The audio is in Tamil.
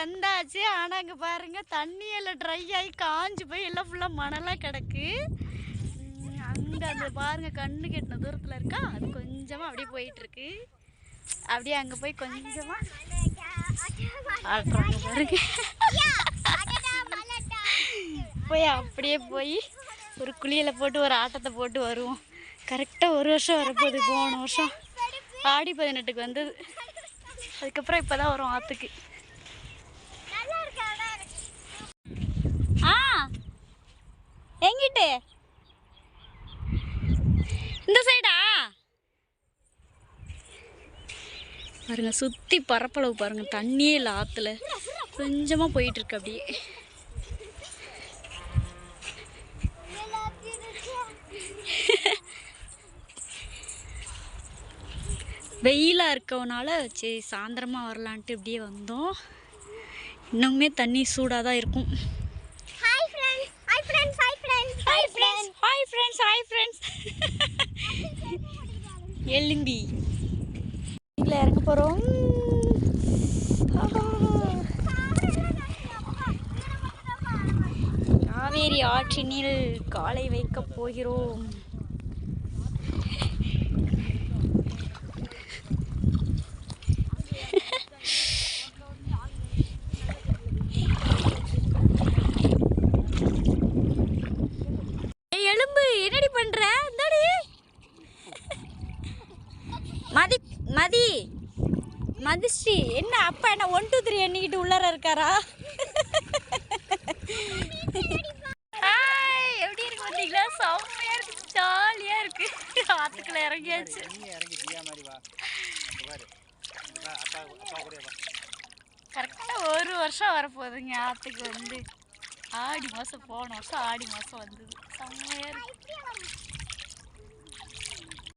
வந்தாச்சு. ஆனால் அங்கே பாருங்க தண்ணி எல்லாம் ட்ரை ஆகி காஞ்சு போய் எல்லாம் ஃபுல்லாக மணலாக கிடக்கு. அங்கே அந்த பாருங்க கண்ணு கெட்டின தூரத்தில் இருக்கா? அது கொஞ்சமாக அப்படியே போயிட்டுருக்கு. அப்படியே அங்கே போய் கொஞ்சமாக ஆடுறாங்க பாருங்க. போய் அப்படியே போய் ஒரு குழியில் போட்டு ஒரு ஆட்டத்தை போட்டு வருவோம். கரெக்டாக ஒரு வருஷம் வரப்போகுது போன வருஷம். ஆடி பதினெட்டுக்கு வந்தது. அதுக்கப்புறம் இப்போ தான் வரும் ஆற்றுக்கு பாருங்க சுற்றி பரப்பளவு பாருங்க தண்ணியே இல்லை ஆற்றுல கொஞ்சமாக போயிட்டு இருக்கு அப்படியே. வெயிலாக இருக்கவனால சரி சாயந்தரமாக வரலான்ட்டு இப்படியே வந்தோம். இன்னுமே தண்ணி சூடாக தான் இருக்கும். Hi friends hi friends hi friends hi friends hi friends hi friends எலும்பி. இதில் இறங்க போகிறோம் காவேரி ஆற்றினில் காலை வைக்கப் போகிறோம். எலும்பு என்னடி பண்ற? இந்தாடி. மதி மதி மதிஸ்ரீ என்ன அப்பா என்ன ஒன் டூ த்ரீ எண்ணிக்கிட்டு உள்ளார இருக்காரா? எப்படி இருக்கு பார்த்தீங்களா? செம்மையா இருக்கு ஜாலியா இருக்கு. ஆத்துக்குள்ள இறங்கியாச்சு. கரெக்டாக ஒரு வருஷம் வரப்போகுதுங்க ஆற்றுக்கு வந்து. ஆடி மாதம் போன வருஷம் ஆடி மாதம் வந்தது. செம்மையாக இருக்கு.